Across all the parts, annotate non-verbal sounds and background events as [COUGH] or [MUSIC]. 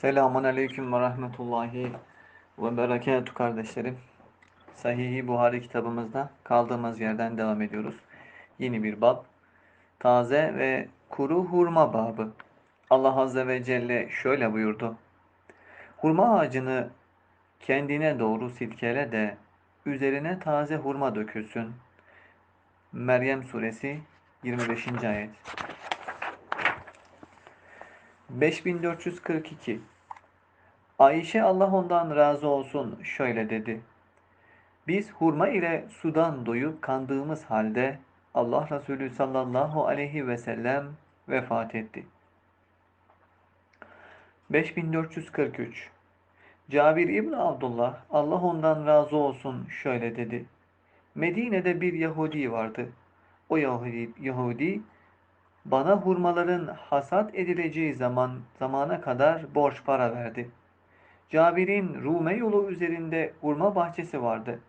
Selamun Aleyküm ve Rahmetullahi ve Berekatuhu kardeşlerim. Sahih-i Buhari kitabımızda kaldığımız yerden devam ediyoruz. Yeni bir bab. Taze ve kuru hurma babı. Allah Azze ve Celle şöyle buyurdu. Hurma ağacını kendine doğru silkele de üzerine taze hurma dökülsün. Meryem suresi 25. ayet. 5442 Ayşe Allah ondan razı olsun şöyle dedi. Biz hurma ile sudan doyup kandığımız halde Allah Resulü sallallahu aleyhi ve sellem vefat etti. 5443 Cabir İbn Abdullah Allah ondan razı olsun şöyle dedi. Medine'de bir Yahudi vardı. O Yahudi, Yahudi bana hurmaların hasat edileceği zaman zamana kadar borç para verdi. Cabir'in Rume yolu üzerinde hurma bahçesi vardı.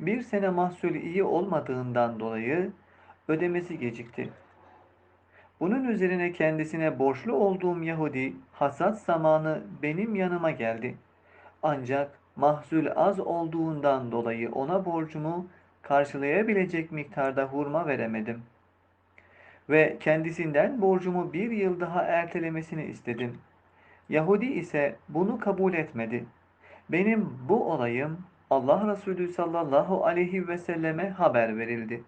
Bir sene mahsulü iyi olmadığından dolayı ödemesi gecikti. Bunun üzerine kendisine borçlu olduğum Yahudi hasat zamanı benim yanıma geldi. Ancak mahsul az olduğundan dolayı ona borcumu karşılayabilecek miktarda hurma veremedim. Ve kendisinden borcumu bir yıl daha ertelemesini istedim. Yahudi ise bunu kabul etmedi. Benim bu olayım Allah Resulü sallallahu aleyhi ve selleme haber verildi.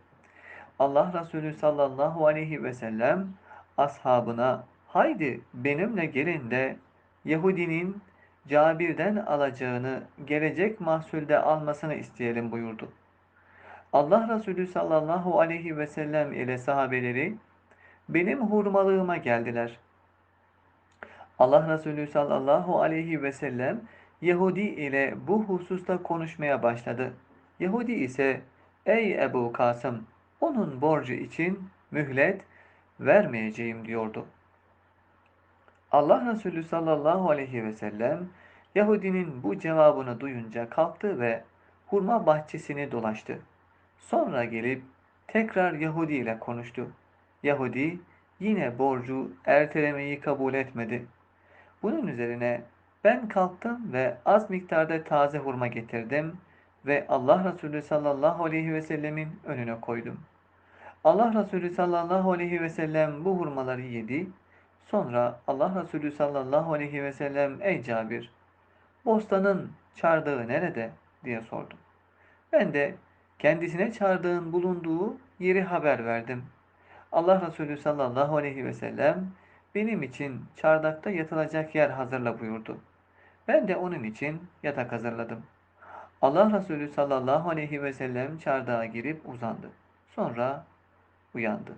Allah Resulü sallallahu aleyhi ve sellem ashabına haydi benimle gelin de Yahudinin Cabir'den alacağını gelecek mahsulde almasını isteyelim buyurdu. Allah Resulü sallallahu aleyhi ve sellem ile sahabeleri benim hurmalığıma geldiler. Allah Resulü sallallahu aleyhi ve sellem Yahudi ile bu hususta konuşmaya başladı. Yahudi ise ey Ebu Kasım onun borcu için mühlet vermeyeceğim diyordu. Allah Resulü sallallahu aleyhi ve sellem Yahudinin bu cevabını duyunca kalktı ve hurma bahçesini dolaştı. Sonra gelip tekrar Yahudi ile konuştu. Yahudi yine borcu ertelemeyi kabul etmedi. Bunun üzerine ben kalktım ve az miktarda taze hurma getirdim ve Allah Resulü sallallahu aleyhi ve sellemin önüne koydum. Allah Resulü sallallahu aleyhi ve sellem bu hurmaları yedi. Sonra Allah Resulü sallallahu aleyhi ve sellem ey Cabir, bostanın çardağı nerede diye sordum. Ben de kendisine çardağın bulunduğu yeri haber verdim. Allah Resulü sallallahu aleyhi ve sellem benim için çardakta yatılacak yer hazırla buyurdu. Ben de onun için yatak hazırladım. Allah Resulü sallallahu aleyhi ve sellem çardağa girip uzandı. Sonra uyandı.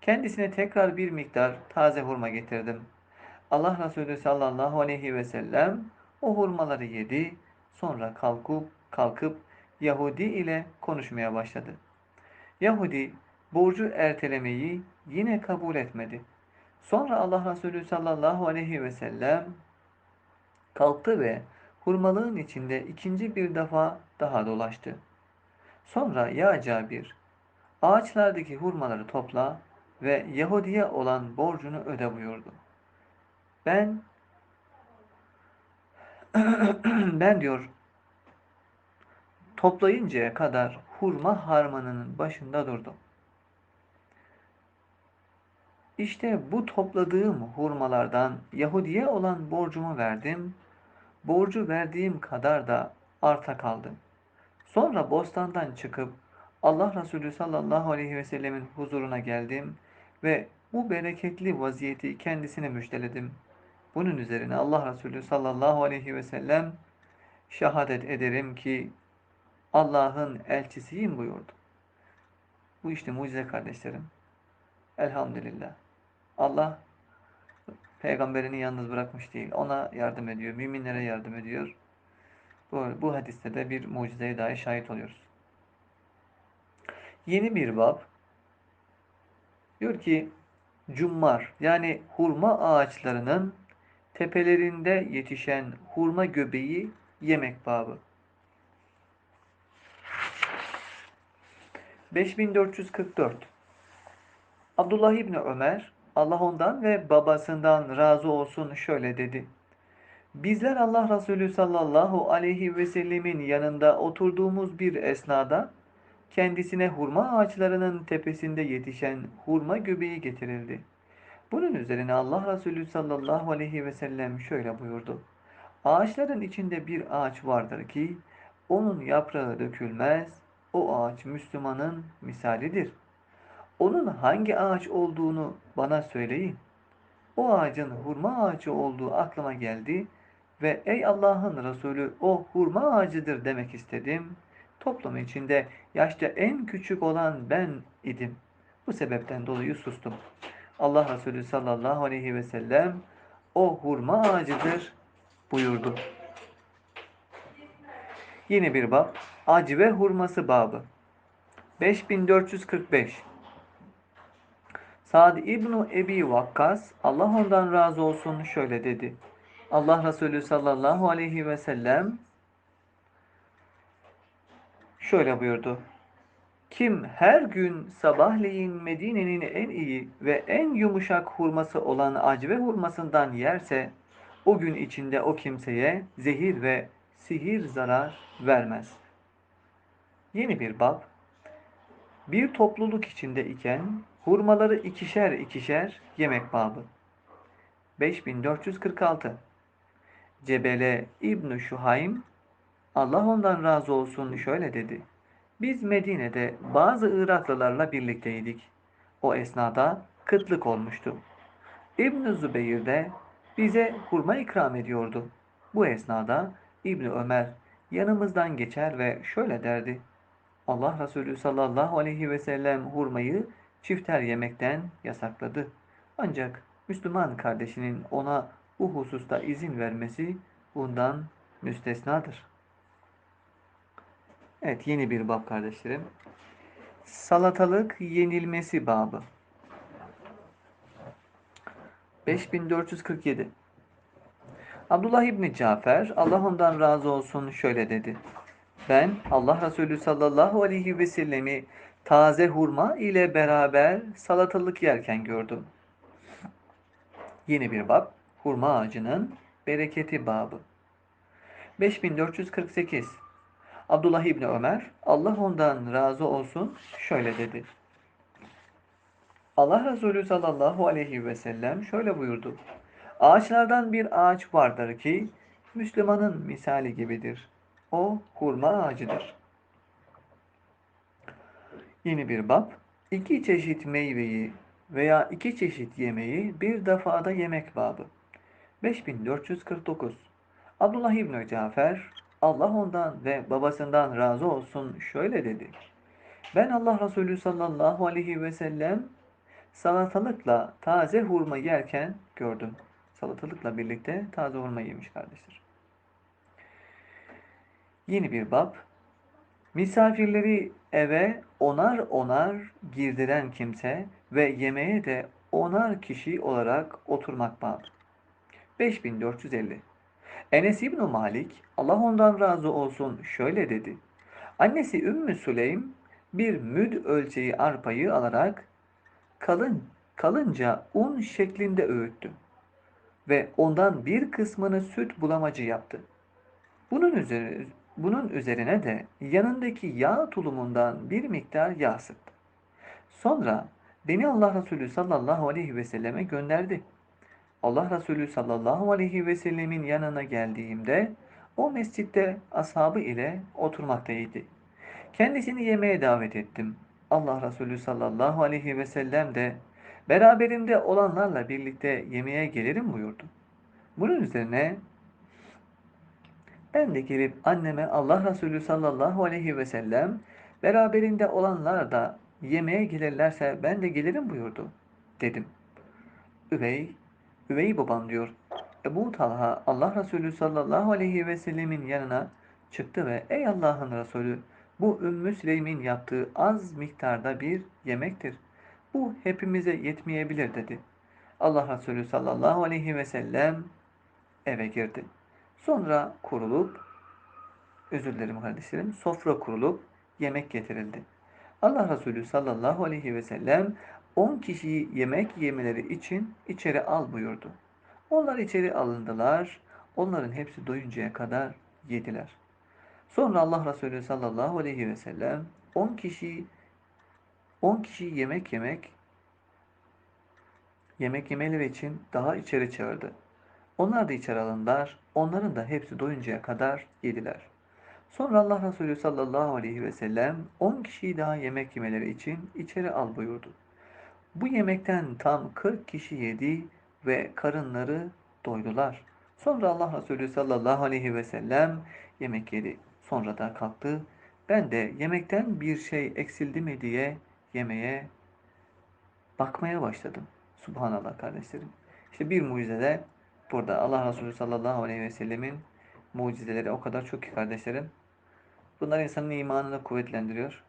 Kendisine tekrar bir miktar taze hurma getirdim. Allah Resulü sallallahu aleyhi ve sellem o hurmaları yedi. Sonra kalkıp kalkıp Yahudi ile konuşmaya başladı. Yahudi borcu ertelemeyi yine kabul etmedi. Sonra Allah Resulü sallallahu aleyhi ve sellem kalktı ve hurmalığın içinde ikinci bir defa daha dolaştı. Sonra ya Cabir ağaçlardaki hurmaları topla ve Yahudi'ye olan borcunu öde buyurdu. Ben [CLEARS THROAT] ben diyor toplayıncaya kadar hurma harmanının başında durdum. İşte bu topladığım hurmalardan Yahudi'ye olan borcumu verdim. Borcu verdiğim kadar da arta kaldı. Sonra bostandan çıkıp Allah Resulü sallallahu aleyhi ve sellemin huzuruna geldim ve bu bereketli vaziyeti kendisine müjdeledim. Bunun üzerine Allah Resulü sallallahu aleyhi ve sellem şehadet ederim ki Allah'ın elçisiyim buyurdu. Bu işte mucize kardeşlerim. Elhamdülillah. Allah peygamberini yalnız bırakmış değil. Ona yardım ediyor. Müminlere yardım ediyor. Bu, bu hadiste de bir mucizeye dair şahit oluyoruz. Yeni bir bab. Diyor ki cummar yani hurma ağaçlarının tepelerinde yetişen hurma göbeği yemek babı. 5444 Abdullah İbni Ömer Allah ondan ve babasından razı olsun şöyle dedi. Bizler Allah Resulü sallallahu aleyhi ve sellemin yanında oturduğumuz bir esnada kendisine hurma ağaçlarının tepesinde yetişen hurma göbeği getirildi. Bunun üzerine Allah Resulü sallallahu aleyhi ve sellem şöyle buyurdu. Ağaçların içinde bir ağaç vardır ki onun yaprağı dökülmez, o ağaç Müslümanın misalidir. Onun hangi ağaç olduğunu bana söyleyin. O ağacın hurma ağacı olduğu aklıma geldi ve ey Allah'ın Resulü o hurma ağacıdır demek istedim. Toplum içinde yaşta en küçük olan ben idim. Bu sebepten dolayı sustum. Allah Resulü sallallahu aleyhi ve sellem o hurma ağacıdır buyurdu. Yeni bir bab. Acı ve hurması babı. 5445 Sa'd İbnu Ebi Vakkas, Allah ondan razı olsun şöyle dedi. Allah Resulü sallallahu aleyhi ve sellem şöyle buyurdu. Kim her gün sabahleyin Medine'nin en iyi ve en yumuşak hurması olan acve hurmasından yerse, o gün içinde o kimseye zehir ve sihir zarar vermez. Yeni bir bab. Bir topluluk içinde iken hurmaları ikişer ikişer yemek babı. 5446 Cebele İbn Şuhaym Allah ondan razı olsun şöyle dedi. Biz Medine'de bazı Iraklılarla birlikteydik. O esnada kıtlık olmuştu. İbn Zübeyir de bize hurma ikram ediyordu. Bu esnada İbn Ömer yanımızdan geçer ve şöyle derdi. Allah Resulü sallallahu aleyhi ve sellem hurmayı çifter yemekten yasakladı. Ancak Müslüman kardeşinin ona bu hususta izin vermesi bundan müstesnadır. Evet yeni bir bab kardeşlerim. Salatalık yenilmesi babı. 5447 Abdullah İbni Cafer, Allah ondan razı olsun şöyle dedi. Ben Allah Resulü sallallahu aleyhi ve sellemi taze hurma ile beraber salatalık yerken gördüm. Yeni bir bab, hurma ağacının bereketi babı. 5448 Abdullah İbni Ömer, Allah ondan razı olsun şöyle dedi. Allah Resulü sallallahu aleyhi ve sellem şöyle buyurdu. Ağaçlardan bir ağaç vardır ki Müslümanın misali gibidir. O hurma ağacıdır. Yeni bir bab. İki çeşit meyveyi veya iki çeşit yemeği bir defada yemek babı. 5449 Abdullah İbni Cafer, Allah ondan ve babasından razı olsun şöyle dedi. Ben Allah Resulü sallallahu aleyhi ve sellem salatalıkla taze hurma yerken gördüm. Salatalıkla birlikte taze hurma yemiş kardeşler. Yeni bir bab. Misafirleri eve onar onar girdiren kimse ve yemeğe de onar kişi olarak oturmak bab. 5450 Enes İbn Malik, Allah ondan razı olsun şöyle dedi. Annesi Ümmü Süleym bir müd ölçeği arpayı alarak kalın, kalınca un şeklinde öğüttü ve ondan bir kısmını süt bulamacı yaptı. Bunun üzerine, bunun üzerine de yanındaki yağ tulumundan bir miktar yağ sıktı. Sonra beni Allah Resulü sallallahu aleyhi ve selleme gönderdi. Allah Resulü sallallahu aleyhi ve sellemin yanına geldiğimde o mescitte ashabı ile oturmaktaydı. Kendisini yemeğe davet ettim. Allah Resulü sallallahu aleyhi ve sellem de beraberimde olanlarla birlikte yemeğe gelirim buyurdu. Bunun üzerine ben de gelip anneme Allah Resulü sallallahu aleyhi ve sellem beraberinde olanlar da yemeğe gelirlerse ben de gelirim buyurdu dedim. Üvey Üvey babam diyor. Ebu Talha Allah Resulü sallallahu aleyhi ve sellemin yanına çıktı ve ey Allah'ın Resulü bu Ümmü Süleym'in yaptığı az miktarda bir yemektir. Bu hepimize yetmeyebilir dedi. Allah Resulü sallallahu aleyhi ve sellem eve girdi. Sonra kurulup, özür dilerim kardeşlerim, sofra kurulup yemek getirildi. Allah Resulü sallallahu aleyhi ve sellem 10 kişiyi yemek yemeleri için içeri al buyurdu. Onlar içeri alındılar. Onların hepsi doyuncaya kadar yediler. Sonra Allah Resulü sallallahu aleyhi ve sellem 10 kişi 10 kişi yemek yemek yemek yemeleri için daha içeri çağırdı. Onlar da içeri alındılar. Onların da hepsi doyuncaya kadar yediler. Sonra Allah Resulü sallallahu aleyhi ve sellem 10 kişiyi daha yemek yemeleri için içeri al buyurdu. Bu yemekten tam 40 kişi yedi ve karınları doydular. Sonra Allah Resulü sallallahu aleyhi ve sellem yemek yedi. Sonra da kalktı. Ben de yemekten bir şey eksildi mi diye yemeye bakmaya başladım. Subhanallah kardeşlerim. İşte bir mucizede burada Allah Resulü sallallahu aleyhi ve sellemin mucizeleri o kadar çok ki kardeşlerim. Bunlar insanın imanını kuvvetlendiriyor.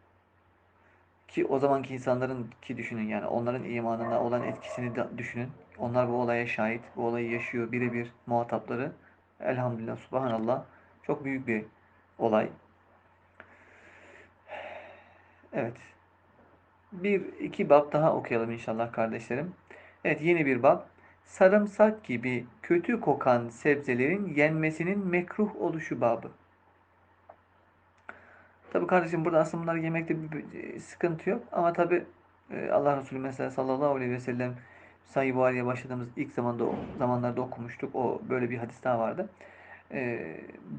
Ki o zamanki insanların ki düşünün yani onların imanına olan etkisini düşünün. Onlar bu olaya şahit, bu olayı yaşıyor birebir muhatapları. Elhamdülillah, subhanallah. Çok büyük bir olay. Evet. Bir, iki bab daha okuyalım inşallah kardeşlerim. Evet yeni bir bab. Sarımsak gibi kötü kokan sebzelerin yenmesinin mekruh oluşu babı. Tabi kardeşim burada aslında bunları yemekte bir sıkıntı yok. Ama tabi e, Allah Resulü mesela sallallahu aleyhi ve sellem Sahih Buhari'ye başladığımız ilk zamanda zamanlarda okumuştuk. O böyle bir hadis daha vardı. E,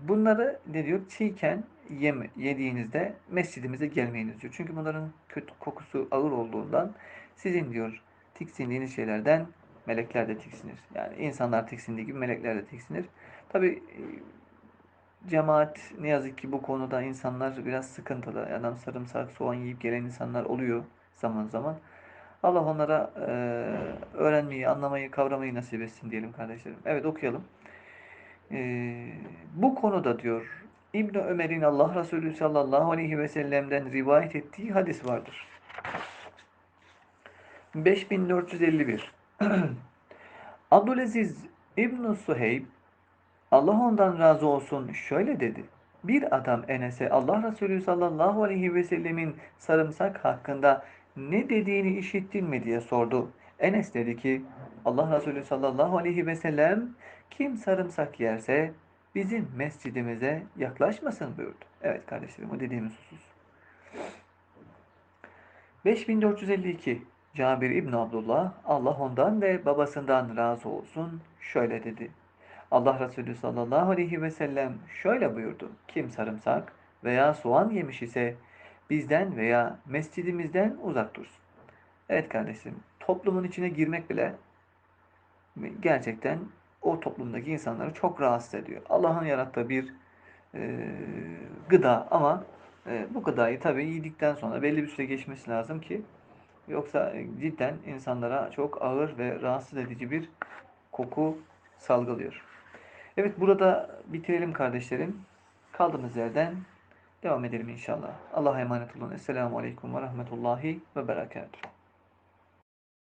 bunları ne diyor? Çiğken yeme, yediğinizde mescidimize gelmeyiniz diyor. Çünkü bunların kötü kokusu ağır olduğundan sizin diyor tiksindiğiniz şeylerden melekler de tiksinir. Yani insanlar tiksindiği gibi melekler de tiksinir. Tabi cemaat ne yazık ki bu konuda insanlar biraz sıkıntılı. Adam sarımsak, soğan yiyip gelen insanlar oluyor zaman zaman. Allah onlara e, öğrenmeyi, anlamayı, kavramayı nasip etsin diyelim kardeşlerim. Evet okuyalım. E, bu konuda diyor İbn Ömer'in Allah Resulü sallallahu aleyhi ve sellem'den rivayet ettiği hadis vardır. 5451 [CLEARS THROAT] Abdülaziz İbn Suheyb Allah ondan razı olsun şöyle dedi. Bir adam Enes'e Allah Resulü sallallahu aleyhi ve sellemin sarımsak hakkında ne dediğini işittin mi diye sordu. Enes dedi ki Allah Resulü sallallahu aleyhi ve sellem kim sarımsak yerse bizim mescidimize yaklaşmasın buyurdu. Evet kardeşlerim o dediğimiz husus. 5452 Cabir İbn Abdullah Allah ondan ve babasından razı olsun şöyle dedi. Allah Resulü sallallahu aleyhi ve sellem şöyle buyurdu. Kim sarımsak veya soğan yemiş ise bizden veya mescidimizden uzak dursun. Evet kardeşim, toplumun içine girmek bile gerçekten o toplumdaki insanları çok rahatsız ediyor. Allah'ın yarattığı bir e, gıda ama e, bu gıdayı tabii yedikten sonra belli bir süre geçmesi lazım ki yoksa cidden insanlara çok ağır ve rahatsız edici bir koku salgılıyor. Evet burada bitirelim kardeşlerim. Kaldığımız yerden devam edelim inşallah. Allah'a emanet olun. Esselamu Aleyküm ve Rahmetullahi ve Berekatuhu.